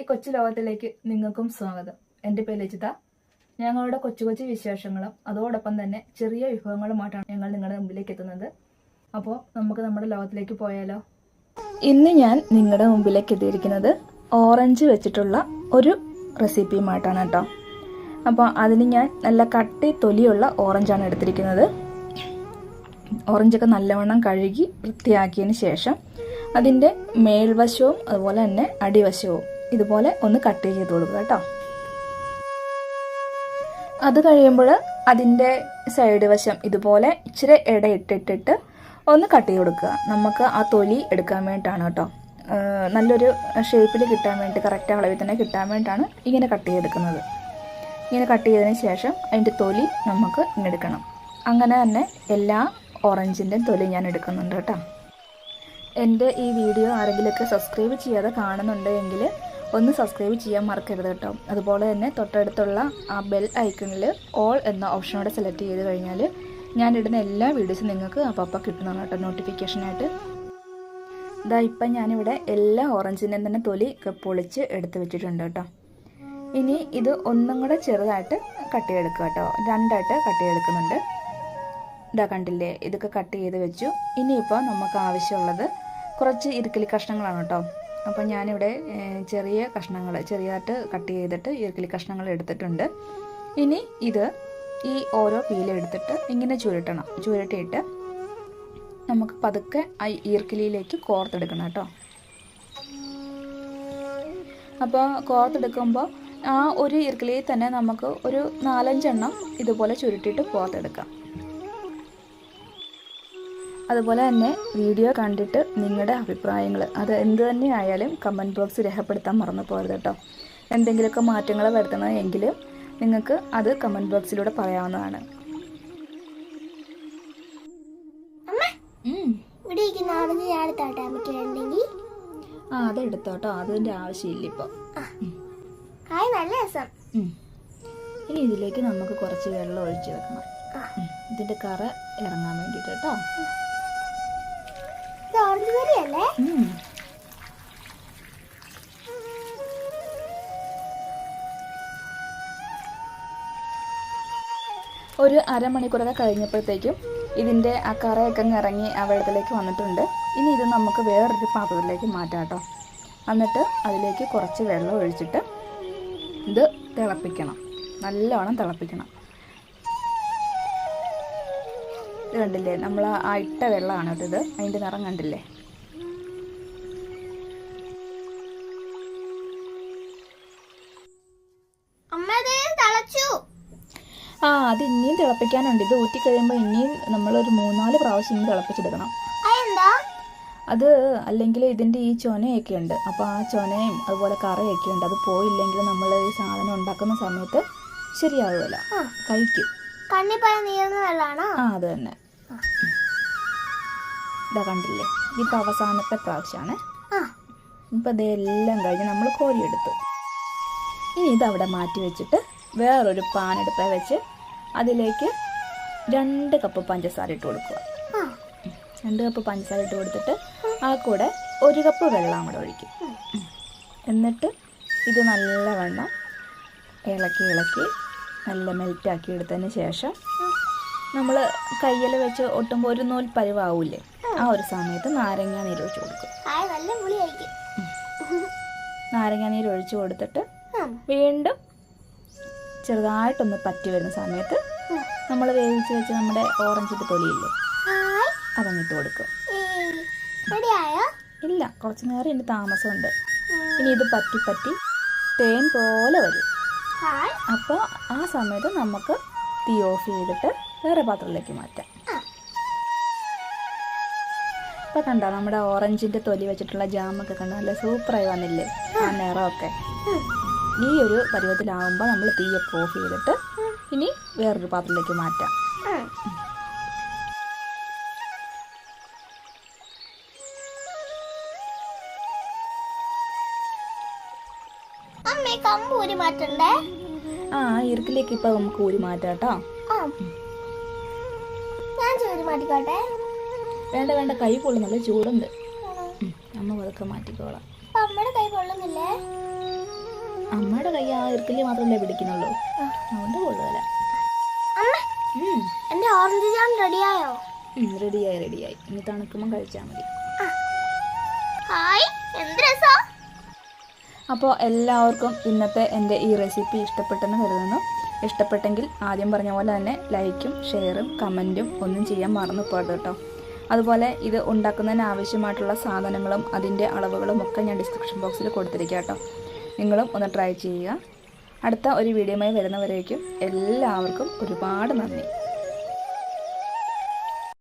ഈ കൊച്ചു ലോകത്തിലേക്ക് നിങ്ങൾക്കും സ്വാഗതം. എന്റെ പേര് ലജിത ഞങ്ങളുടെ കൊച്ചു കൊച്ചു വിശേഷങ്ങളും അതോടൊപ്പം തന്നെ ചെറിയ വിഭവങ്ങളുമായിട്ടാണ് ഞങ്ങൾ നിങ്ങളുടെ മുമ്പിലേക്ക് എത്തുന്നത്. അപ്പോൾ നമുക്ക് നമ്മുടെ ലോകത്തിലേക്ക് പോയാലോ? ഇന്ന് ഞാൻ നിങ്ങളുടെ മുമ്പിലേക്ക് എത്തിയിരിക്കുന്നത് ഓറഞ്ച് വെച്ചിട്ടുള്ള ഒരു റെസിപ്പിയുമായിട്ടാണ് കേട്ടോ. അപ്പോൾ അതിന് ഞാൻ നല്ല കട്ടി തൊലിയുള്ള ഓറഞ്ചാണ് എടുത്തിരിക്കുന്നത്. ഓറഞ്ചൊക്കെ നല്ലവണ്ണം കഴുകി വൃത്തിയാക്കിയതിന് ശേഷം അതിന്റെ മേൽവശവും അതുപോലെ തന്നെ അടിവശവും ഇതുപോലെ ഒന്ന് കട്ട് ചെയ്ത് കൊടുക്കുക കേട്ടോ. അത് കഴിയുമ്പോൾ അതിന്റെ സൈഡ് വശം ഇതുപോലെ ഇച്ചിരി ഇടയിട്ടിട്ടിട്ട് ഒന്ന് കട്ട് ചെയ്ത് കൊടുക്കുക. നമുക്ക് ആ തൊലി എടുക്കാൻ വേണ്ടിയിട്ടാണ് കേട്ടോ. നല്ലൊരു ഷേപ്പിൽ കിട്ടാൻ വേണ്ടി കറക്റ്റ് അളവിൽ തന്നെ കിട്ടാൻ വേണ്ടിയിട്ടാണ് ഇങ്ങനെ കട്ട് ചെയ്തെടുക്കുന്നത്. ഇങ്ങനെ കട്ട് ചെയ്തതിന് ശേഷം അതിന്റെ തൊലി നമുക്ക് ഇങ്ങെടുക്കണം അങ്ങനെ തന്നെ എല്ലാ ഓറഞ്ചിന്റെ തൊലി ഞാൻ എടുക്കുന്നുണ്ട് കേട്ടോ. എന്റെ ഈ വീഡിയോ ആരെങ്കിലുമൊക്കെ സബ്സ്ക്രൈബ് ചെയ്യാതെ കാണുന്നുണ്ടെങ്കിൽ ഒന്ന് സബ്സ്ക്രൈബ് ചെയ്യാൻ മറക്കരുത് കേട്ടോ. അതുപോലെ തന്നെ തൊട്ടടുത്തുള്ള ആ ബെൽ ഐക്കണിൽ ഓൾ എന്ന ഓപ്ഷനോടെ സെലക്ട് ചെയ്ത് കഴിഞ്ഞാൽ ഞാനിടുന്ന എല്ലാ വീഡിയോസും നിങ്ങൾക്ക് അപ്പം കിട്ടുന്നതാണ് കേട്ടോ നോട്ടിഫിക്കേഷനായിട്ട് ഇതാ ഇപ്പം ഞാനിവിടെ എല്ലാ ഓറഞ്ചിന്റെയും തന്നെ തൊലി പൊളിച്ച് എടുത്ത് വെച്ചിട്ടുണ്ട് കേട്ടോ. ഇനി ഇത് ഒന്നും കൂടെ ചെറുതായിട്ട് കട്ട് ചെയ്തെടുക്കുക കേട്ടോ. രണ്ടായിട്ട് കട്ട് ചെയ്തെടുക്കുന്നുണ്ട്. ഇതാ കണ്ടില്ലേ ഇതൊക്കെ കട്ട് ചെയ്ത് വെച്ചു. ഇനിയിപ്പോൾ നമുക്ക് ആവശ്യമുള്ളത് കുറച്ച് ഇരിക്കലി കഷ്ണങ്ങളാണ് കേട്ടോ. അപ്പോൾ ഞാനിവിടെ ചെറിയ കഷ്ണങ്ങൾ ചെറിയതായിട്ട് കട്ട് ചെയ്തിട്ട് ഇരിക്കലി കഷ്ണങ്ങൾ എടുത്തിട്ടുണ്ട്. ഇനി ഇത് ഈ ഓരോ പീല എടുത്തിട്ട് ഇങ്ങനെ ചുരുട്ടണം. ചുരുട്ടിയിട്ട് നമുക്ക് പതുക്കെ ആ ഈർക്കിലിയിലേക്ക് കോർത്തെടുക്കണം കേട്ടോ. അപ്പോൾ കോർത്തെടുക്കുമ്പോൾ ആ ഒരു ഈർക്കിലിയിൽ തന്നെ നമുക്ക് ഒരു നാലഞ്ചെണ്ണം ഇതുപോലെ ചുരുട്ടിയിട്ട് കോർത്തെടുക്കാം. അതുപോലെ തന്നെ വീഡിയോ കണ്ടിട്ട് നിങ്ങളുടെ അഭിപ്രായങ്ങൾ അത് എന്ത് തന്നെ ആയാലും കമന്റ് ബോക്സ് രേഖപ്പെടുത്താൻ മറന്നു പോകരുത് കേട്ടോ. എന്തെങ്കിലുമൊക്കെ മാറ്റങ്ങൾ വരുത്തണമെങ്കിൽ നിങ്ങൾക്ക് അത് കമന്റ് ബോക്സിലൂടെ പറയാവുന്നതാണ്. ആ അത് എടുത്തോട്ടോ അതിന്റെ ആവശ്യമില്ല ഇപ്പോൾ കായ് നല്ല രസം. ഇനി ഇതിലേക്ക് നമുക്ക് കുറച്ച് വെള്ളം ഒഴിച്ച് വെക്കണം. ഇതിന്റെ ഇതിന്റെ കറ ഇറങ്ങാൻ വേണ്ടിയിട്ട് കേട്ടോ. ഒരു അരമണിക്കൂറൊക്കെ കഴിഞ്ഞപ്പോഴത്തേക്കും ഇതിന്റെ ആ കറയൊക്കെ അങ്ങ് ഇറങ്ങി ആ വെള്ളത്തിലേക്ക് വന്നിട്ടുണ്ട്. ഇനി ഇത് നമുക്ക് വേറൊരു പാത്രത്തിലേക്ക് മാറ്റാം കേട്ടോ. എന്നിട്ട് അതിലേക്ക് കുറച്ച് വെള്ളം ഒഴിച്ചിട്ട് ഇത് തിളപ്പിക്കണം. നല്ലവണ്ണം തിളപ്പിക്കണം. ഇത് കണ്ടില്ലേ? നമ്മൾ ആ ഇട്ട വെള്ളമാണ് കേട്ടോ ഇത്. അതിന്റെ നിറം കണ്ടില്ലേ? ആ അത് ഇനിയും തിളപ്പിക്കാനുണ്ട്. ഇത് ഊറ്റി കഴിയുമ്പോൾ ഇനിയും നമ്മളൊരു മൂന്നാൽ പ്രാവശ്യം ഇനി തിളപ്പിച്ചെടുക്കണം. അത് അല്ലെങ്കിൽ ഇതിന്റെ ഈ ചൊനയൊക്കെ ഉണ്ട്. അപ്പോൾ ആ ചൊനയും അതുപോലെ കറയൊക്കെ ഉണ്ട്. അത് പോയില്ലെങ്കിൽ നമ്മൾ ഈ സാധനം ഉണ്ടാക്കുന്ന സമയത്ത് ശരിയാവുമല്ലോ. കഴിക്കും. നീർന്ന ആ അത് തന്നെ. ഇതാ കണ്ടില്ലേ? ഇതിപ്പോൾ അവസാനത്തെ പ്രാവശ്യമാണ് ഇപ്പൊ ഇതെല്ലാം കഴിഞ്ഞ് നമ്മൾ കോരിയെടുത്തു. ഇനി ഇതവിടെ മാറ്റി വെച്ചിട്ട് വേറൊരു പാനെടുപ്പ് വെച്ച് അതിലേക്ക് രണ്ട് കപ്പ് പഞ്ചസാര ഇട്ട് കൊടുക്കുക. രണ്ട് കപ്പ് പഞ്ചസാര ഇട്ട് കൊടുത്തിട്ട് ആ കൂടെ ഒരു കപ്പ് വെള്ളം കൂടെ ഒഴിക്കും. എന്നിട്ട് ഇത് നല്ലവണ്ണം ഇളക്കി ഇളക്കി നല്ല മെൽറ്റാക്കി എടുത്തതിന് ശേഷം നമ്മൾ കയ്യിൽ വെച്ച് ഒട്ടുമ്പോൾ ഒരു നൂൽ പരിവാവൂലേ? ആ ഒരു സമയത്ത് നാരങ്ങ നീര് ഒഴിച്ച് കൊടുക്കും. നാരങ്ങ നീര് ഒഴിച്ച് കൊടുത്തിട്ട്. വീണ്ടും ചെറുതായിട്ടൊന്ന് പറ്റി വരുന്ന സമയത്ത് നമ്മൾ വേവിച്ച് വെച്ച് നമ്മുടെ ഓറഞ്ചിന്റെ തൊലിയില്ലേ അതങ്ങിട്ട് കൊടുക്കും. ഇല്ല കുറച്ച് നേരം ഇതിന് താമസമുണ്ട്. ഇനി ഇത് പറ്റി പറ്റി തേൻ പോലെ വരും. അപ്പോൾ ആ സമയത്ത് നമുക്ക് തീ ഓഫ് ചെയ്തിട്ട് വേറെ പാത്രത്തിലേക്ക് മാറ്റാം. ആ. ഇപ്പം കണ്ടോ നമ്മുടെ ഓറഞ്ചിന്റെ തൊലി വെച്ചിട്ടുള്ള ജാമൊക്കെ കണ്ടോ? നല്ല സൂപ്പറായി വന്നില്ലേ? ആ നിറമൊക്കെ. ഈ ഒരു പരുവത്തിലാവുമ്പോൾ നമ്മൾ തീയൊക്കെ ഓഫ് ചെയ്തിട്ട് ഇനി വേറൊരു പാത്രത്തിലേക്ക് മാറ്റാം. അമ്മേ കമ്പൂരി മാറ്റണ്ടേ? ആ ഇറുക്കിലേക്ക് ഇപ്പോൾ നമുക്ക് ഊരി മാറ്റാം കേട്ടോ. ആ. ഞാൻ ചോര് മാറ്റിക്കോട്ടെ. വേണ്ട വേണ്ട കൈ പൊള്ളുന്നില്ല ചൂടുണ്ട്. അമ്മ പതുക്കെ മാറ്റിക്കോളാം. അമ്മയുടെ കൈ അമ്മയുടെ കൈ ആ ഇരിക്കൽ മാത്രമല്ലേ പിടിക്കുന്നുള്ളൂ. അതുകൊണ്ട് കൊള്ളുകയില്ല അമ്മ എന്റെ ഓറഞ്ച് ജാം റെഡിയായോ? റെഡിയായി റെഡിയായി. ഇനി തണുക്കുമ്പോൾ കഴിച്ചാൽ മതി. ഹായ് എന്ത് രസാ? അപ്പോൾ എല്ലാവർക്കും ഇന്നത്തെ എന്റെ ഈ റെസിപ്പി ഇഷ്ടപ്പെട്ടെന്ന് കരുതുന്നു. ഇഷ്ടപ്പെട്ടെങ്കിൽ ആദ്യം പറഞ്ഞ പോലെ തന്നെ ലൈക്കും ഷെയറും കമന്റും ഒന്നും ചെയ്യാൻ മറന്നു പോകരുത് കേട്ടോ. അതുപോലെ ഇത് ഉണ്ടാക്കുന്നതിന് ആവശ്യമായിട്ടുള്ള സാധനങ്ങളും അതിന്റെ അളവുകളും ഒക്കെ ഞാൻ ഡിസ്ക്രിപ്ഷൻ ബോക്സിൽ കൊടുത്തിരിക്കാം കേട്ടോ. നിങ്ങളും ഒന്ന് ട്രൈ ചെയ്യുക. അടുത്ത ഒരു വീഡിയോയുമായി വരുന്നവരേക്കും എല്ലാവർക്കും ഒരുപാട് നന്ദി.